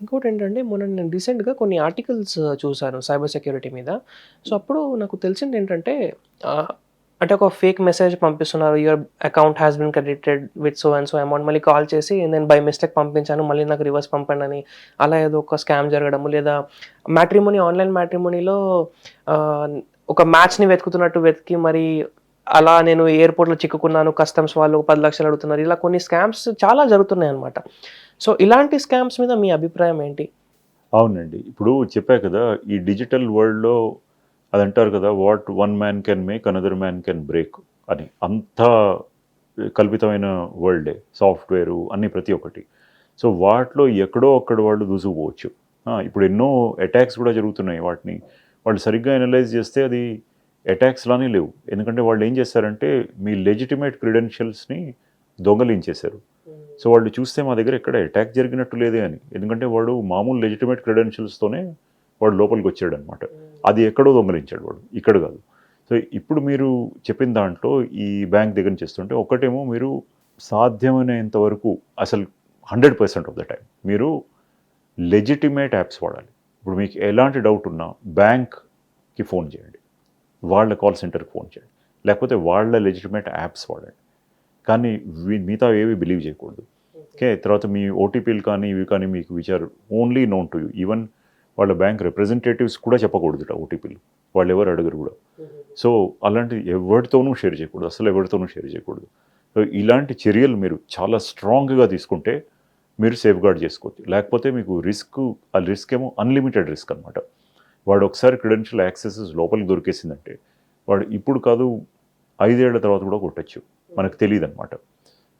ఇంకోటి ఏంటంటే మొన్న నేను రీసెంట్గా కొన్ని ఆర్టికల్స్ చూశాను సైబర్ సెక్యూరిటీ మీద. సో అప్పుడు నాకు తెలిసింది ఏంటంటే అంటే ఒక ఫేక్ మెసేజ్ పంపిస్తున్నారు your account has been credited with so and so amount మళ్ళీ కాల్ చేసి నేను బై మిస్టేక్ పంపించాను మళ్ళీ నాకు రివర్స్ పంపండి అని. అలా ఏదో ఒక స్కామ్ జరగడము లేదా మ్యాట్రిమోనీ ఆన్లైన్ మ్యాట్రిమోనీలో ఒక మ్యాచ్ని వెతుకుతున్నట్టు వెతికి మరి అలా నేను ఎయిర్పోర్ట్లో చిక్కుకున్నాను కస్టమ్స్ వాళ్ళు పది లక్షలు అడుగుతున్నారు ఇలా కొన్ని స్కామ్స్ చాలా జరుగుతున్నాయి అనమాట సో ఇలాంటి స్కామ్స్ మీద మీ అభిప్రాయం ఏంటి? అవునండి. ఇప్పుడు చెప్పా కదా ఈ డిజిటల్ వరల్డ్లో అది అంటారు కదా what one man can make another man can break అని. అంత కల్పితమైన వరల్డే సాఫ్ట్వేరు అన్ని ప్రతి ఒక్కటి. సో వాటిలో ఎక్కడో అక్కడ వాళ్ళు దూసుకుపోవచ్చు. ఇప్పుడు ఎన్నో అటాక్స్ కూడా జరుగుతున్నాయి వాటిని. వాళ్ళు సరిగ్గా అనలైజ్ చేస్తే అది అటాక్స్లానే లేవు. ఎందుకంటే వాళ్ళు ఏం చేస్తారంటే మీ లెజిటిమేట్ క్రిడెన్షియల్స్ని దొంగలించేశారు. సో వాళ్ళు చూస్తే మా దగ్గర ఎక్కడ అటాక్ జరిగినట్టు లేదే అని. ఎందుకంటే వాడు మామూలు లెజిటిమేట్ క్రెడెన్షియల్స్తోనే వాడు లోపలికి వచ్చాడు అనమాట అది ఎక్కడో దొంగలించాడు వాడు. ఇక్కడ కాదు. సో ఇప్పుడు మీరు చెప్పిన దాంట్లో ఈ బ్యాంక్ దగ్గర చేస్తుంటే ఒకటేమో మీరు సాధ్యమైనంత వరకు అసలు hundred percent of the time మీరు లెజిటిమేట్ యాప్స్ వాడాలి. ఇప్పుడు మీకు ఎలాంటి డౌట్ ఉన్నా బ్యాంక్కి ఫోన్ చేయండి. వాళ్ళ కాల్ సెంటర్కి ఫోన్ చేయండి. లేకపోతే వాళ్ళ లెజిటిమేట్ యాప్స్ వాడండి. కానీ మిగతా ఏవి బిలీవ్ చేయకూడదు. ఓకే. తర్వాత మీ ఓటీపీలు కానీ ఇవి కానీ మీకు విచారు only known to you even వాళ్ళ బ్యాంక్ రిప్రజెంటేటివ్స్ కూడా చెప్పకూడదు ఓటీపీలు వాళ్ళు ఎవరు అడగరు కూడా. సో అలాంటి ఎవరితోనూ షేర్ చేయకూడదు. అసలు ఎవరితోనూ షేర్ చేయకూడదు. సో ఇలాంటి చర్యలు మీరు చాలా స్ట్రాంగ్గా తీసుకుంటే మీరు సేఫ్ గార్డ్ చేసుకోవచ్చు. లేకపోతే మీకు రిస్క్ ఆ రిస్క్ ఏమో అన్లిమిటెడ్ రిస్క్ అనమాట వాడు ఒకసారి క్రెడెన్షియల్ యాక్సెసెస్ లోపలికి దొరికేసిందంటే వాడు ఇప్పుడు కాదు ఐదేళ్ళ తర్వాత కూడా కొట్టచ్చు. మనకు తెలియదు అనమాట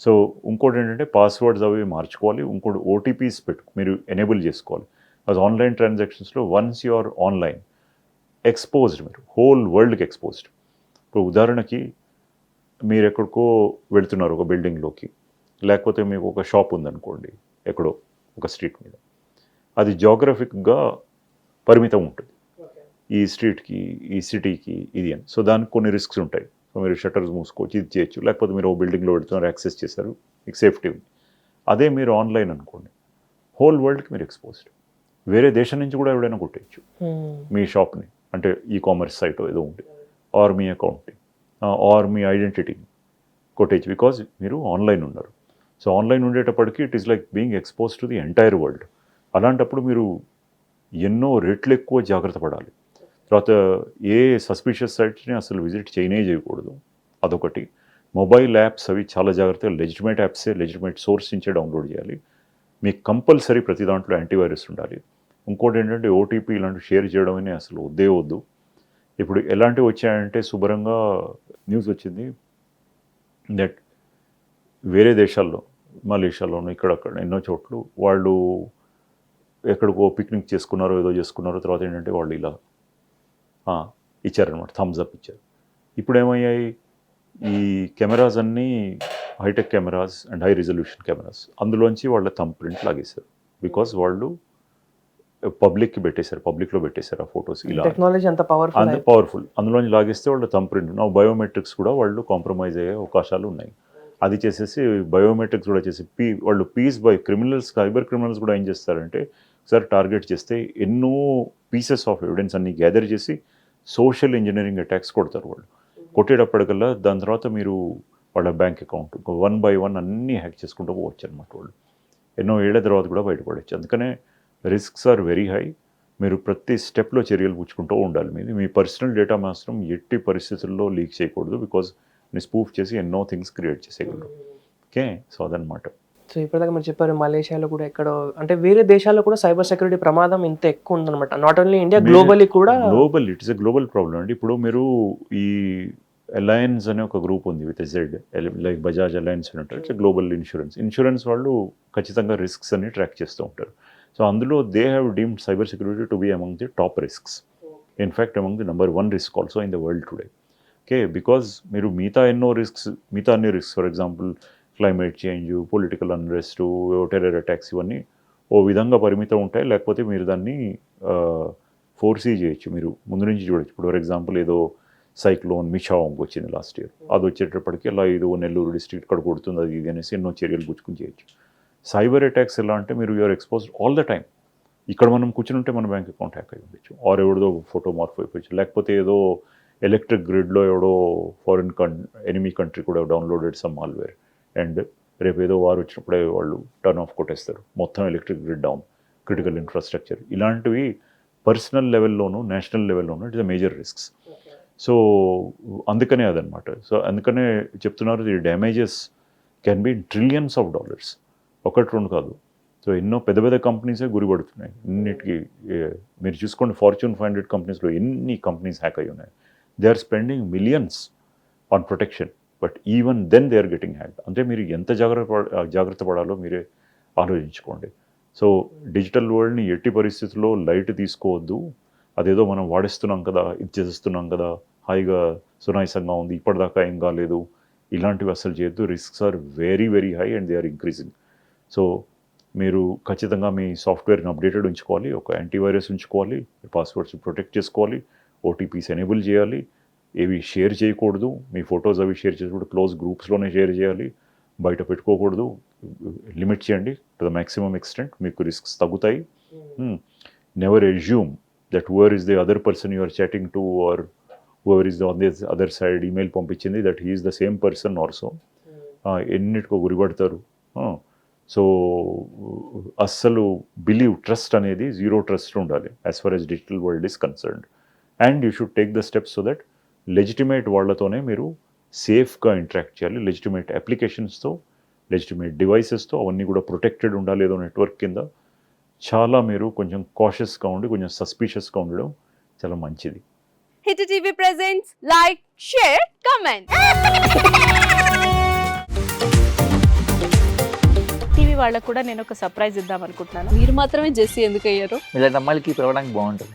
సో ఇంకోటి ఏంటంటే పాస్వర్డ్స్ అవి మార్చుకోవాలి. ఇంకోటి ఓటీపీస్ పెట్టు మీరు ఎనేబుల్ చేసుకోవాలి. అది online ట్రాన్సాక్షన్స్లో once you are online exposed మీరు హోల్ వరల్డ్కి ఎక్స్పోజ్డ్. ఇప్పుడు ఉదాహరణకి మీరు ఎక్కడికో వెళ్తున్నారు ఒక బిల్డింగ్లోకి లేకపోతే మీకు ఒక షాప్ ఉందనుకోండి ఎక్కడో ఒక స్ట్రీట్ మీద. అది జాగ్రఫిక్గా పరిమితం ఉంటుంది. ఈ స్ట్రీట్కి ఈ సిటీకి ఇది అని. సో దానికి కొన్ని రిస్క్స్ ఉంటాయి. సో మీరు షట్టర్స్ మూసుకోవచ్చు ఇది చేయొచ్చు. లేకపోతే మీరు ఓ బిల్డింగ్లో వెళ్తున్నారు యాక్సెస్ చేశారు మీకు సేఫ్టీ ఉంది. అదే మీరు ఆన్లైన్ అనుకోండి. హోల్ వరల్డ్కి మీరు ఎక్స్పోజ్డ్. వేరే దేశం నుంచి కూడా ఎవడైనా కొట్టేయచ్చు. మీ షాప్ని అంటే ఈ కామర్స్ సైట్ ఏదో ఉంది ఆర్ మీ అకౌంట్ని ఆర్ మీ ఐడెంటిటీని కొట్టేయచ్చు. బికాజ్ మీరు ఆన్లైన్ ఉన్నారు. So online ఉండేటప్పటికి it is like being expose to the entire world. అలాంటప్పుడు మీరు ఎన్నో రెట్లు ఎక్కువ జాగ్రత్త పడాలి. తర్వాత ఏ సస్పిషియస్ సైట్స్ని అసలు విజిట్ చేయనే చేయకూడదు. అదొకటి. మొబైల్ యాప్స్ అవి చాలా జాగ్రత్తగా లెజిటిమేట్ యాప్సే లెజిటిమేట్ సోర్స్ నుంచే డౌన్లోడ్ చేయాలి. మీకు కంపల్సరీ ప్రతి దాంట్లో యాంటీవైరస్ ఉండాలి. ఇంకోటి ఏంటంటే ఓటీపీ ఇలాంటి షేర్ చేయడం అసలు వద్దే వద్దు ఇప్పుడు ఎలాంటివి వచ్చాయంటే శుభ్రంగా న్యూస్ వచ్చింది దట్ వేరే దేశాల్లో మలేషియాలోను ఇక్కడక్కడ ఎన్నో చోట్లు వాళ్ళు ఎక్కడికో పిక్నిక్ చేసుకున్నారో ఏదో చేసుకున్నారో తర్వాత ఏంటంటే వాళ్ళు ఇలా ఇచ్చారనమాట థమ్స్ అప్ ఇచ్చారు. ఇప్పుడు ఏమయ్యాయి ఈ కెమెరాస్ అన్నీ hi-tech cameras and high resolution cameras. అందులోంచి వాళ్ళ థమ్ ప్రింట్ లాగేశారు. బికాస్ వాళ్ళు పబ్లిక్కి పెట్టేశారు పబ్లిక్లో పెట్టేశారు ఆ ఫోటోస్ ఇలా. టెక్నాలజీ అంత పవర్ఫుల్ అంత పవర్ఫుల్ అందులోంచి లాగేస్తే వాళ్ళ థమ్ ప్రింట్ నా బయోమెట్రిక్స్ కూడా వాళ్ళు కాంప్రమైజ్ అయ్యే అవకాశాలు ఉన్నాయి. అది చేసేసి బయోమెట్రిక్స్ కూడా చేసి పీ వాళ్ళు piece by criminals cyber criminals కూడా ఏం చేస్తారంటే ఒకసారి టార్గెట్ చేస్తే ఎన్నో పీసెస్ ఆఫ్ ఎవిడెన్స్ అన్ని గ్యాదర్ చేసి సోషల్ ఇంజనీరింగ్ అటాక్స్ కొడతారు వాళ్ళు. కొట్టేటప్పటికల్లా దాని తర్వాత మీరు వాళ్ళ bank account one by one అన్నీ హ్యాక్ చేసుకుంటూ పోవచ్చు అనమాట వాళ్ళు. ఎన్నో ఏళ్ళ తర్వాత కూడా బయటపడవచ్చు అందుకనే రిస్క్స్ ఆర్ వెరీ హై. మీరు ప్రతి స్టెప్లో చర్యలు పుచ్చుకుంటూ ఉండాలి. మీది మీ పర్సనల్ డేటా మాత్రం ఎట్టి పరిస్థితుల్లో లీక్ చేయకూడదు బికాజ్ మీ స్పూఫ్ చేసి ఎన్నో థింగ్స్ క్రియేట్ చేసేయగలరు. ఓకే? సో అదనమాట సో ఇప్పటిదాకా మీరు చెప్పారు మలేషియాలో కూడా ఎక్కడో అంటే వేరే దేశాల్లో కూడా సైబర్ సెక్యూరిటీ ప్రమాదం ఇంత ఎక్కువ ఉందన్నమాట. నాట్ ఓన్లీ ఇండియా గ్లోబలీ కూడా global it's a global problem అండి ఇప్పుడు మీరు ఈ అలయన్స్ అనే ఒక గ్రూప్ ఉంది with Z like Bajaj Allianz అని ఉంటారు. ఇట్స్ గ్లోబల్ ఇన్సూరెన్స్ ఇన్సూరెన్స్ వాళ్ళు ఖచ్చితంగా రిస్క్స్ అన్ని ట్రాక్ చేస్తూ ఉంటారు. సో అందులో they have deemed cyber security to be among the top risks in fact among the number one risk also in the world today okay because మీరు మిగతా ఎన్నో risks మిగతా అన్ని risks for example climate change political unrest terror attacks ఇవన్నీ ఓ విధంగా పరిమితం ఉంటాయి. లేకపోతే మీరు దాన్ని ఫోర్సీ చేయొచ్చు. మీరు ముందు నుంచి చూడొచ్చు. ఇప్పుడు ఫర్ ఎగ్జాంపుల్ ఏదో సైక్లోన్ మిషావంగ్ వచ్చింది లాస్ట్ ఇయర్. అది వచ్చేటప్పటికి అలా ఏదో నెల్లూరు డిస్ట్రిక్ట్ ఇక్కడ కొడుతుంది అది ఇది అనేసి ఎన్నో చర్యలు పుచ్చుకుని చేయొచ్చు. సైబర్ అటాక్స్ ఎలా అంటే మీరు you are exposed all the time. ఇక్కడ మనం కూర్చుని ఉంటే మన బ్యాంక్ అకౌంట్ హ్యాక్ అయి ఉండొచ్చు. ఆర్ ఎవరిదో ఫోటో మార్ఫ్ అయిపోవచ్చు. లేకపోతే ఏదో ఎలక్ట్రిక్ గ్రిడ్లో ఎవడో ఫారిన్ కన్ ఎనిమీ కంట్రీ కూడా డౌన్లోడెడ్ సమ్ మాల్వేర్. అండ్ రేపు ఏదో వారు వచ్చినప్పుడే వాళ్ళు టర్న్ ఆఫ్ కొట్టేస్తారు. మొత్తం electric grid down critical infrastructure ఇలాంటివి పర్సనల్ లెవెల్లోనూ national లెవెల్లోనూ it is major risks so అందుకనే అదనమాట సో అందుకనే చెప్తున్నారు ఈ damages can be trillions of dollars ఒకటి రెండు కాదు. సో ఎన్నో పెద్ద పెద్ద కంపెనీసే గురిపడుతున్నాయి. ఇన్నిటికి మీరు చూసుకోండి ఫార్చ్యూన్ ఫైవ్ హండ్రెడ్ కంపెనీస్లో ఎన్ని కంపెనీస్ హ్యాక్ అయి ఉన్నాయి they are spending millions on protection but even then they are getting hack అంటే మీరు ఎంత జాగ్రత్త జాగ్రత్త పడాలో మీరే ఆలోచించుకోండి. సో డిజిటల్ వరల్డ్ని ఎట్టి పరిస్థితుల్లో లైట్ తీసుకోవద్దు. అదేదో మనం వాడేస్తున్నాం కదా ఇది చేస్తున్నాం కదా హాయిగా సునాయసంగా ఉంది ఇప్పటిదాకా ఏం కాలేదు. ఇలాంటివి అసలు చేయొద్దు. Risks are very very high and they are increasing. So మీరు ఖచ్చితంగా మీ సాఫ్ట్వేర్ని అప్డేటెడ్ ఉంచుకోవాలి. ఒక యాంటీవైరస్ ఉంచుకోవాలి. పాస్వర్డ్స్ ప్రొటెక్ట్ చేసుకోవాలి. ఓటీపీస్ ఎనేబుల్ చేయాలి. ఏవి షేర్ చేయకూడదు. మీ ఫొటోస్ అవి షేర్ చేసేటప్పుడు క్లోజ్ గ్రూప్స్లోనే షేర్ చేయాలి. బయట పెట్టుకోకూడదు. లిమిట్ చేయండి. టు ద మ్యాక్సిమం ఎక్స్టెంట్ మీకు రిస్క్స్ తగ్గుతాయి. Never assume that whoever is the other person you are chatting to or whoever is the on the other side email పంపించింది that he is the same person also ఎన్నిటికో గురిపడతారు so అస్సలు believe trust అనేది zero trust ఉండాలి as far as digital world is concerned and you should take the steps so that legitimate వాళ్ళతోనే మీరు సేఫ్గా interact చేయాలి. Legitimate అప్లికేషన్స్తో legitimate డివైసెస్తో అవన్నీ కూడా ప్రొటెక్టెడ్ ఉండాలి ఏదో నెట్వర్క్ కింద. చాలా మీరు కొంచెం కాషియస్గా ఉండి కొంచెం సస్పీషియస్గా ఉండడం చాలా మంచిది. Hit TV presents like share comment TV వాళ్ళకు కూడా నేను ఒక సర్ప్రైజ్ ఇద్దాం అనుకుంటున్నాను. మీరు మాత్రమే జెస్సీ ఎందుకు అయ్యారు ఇలాంటి అమ్మాయిలకి పిలవడానికి బాగుంటుంది.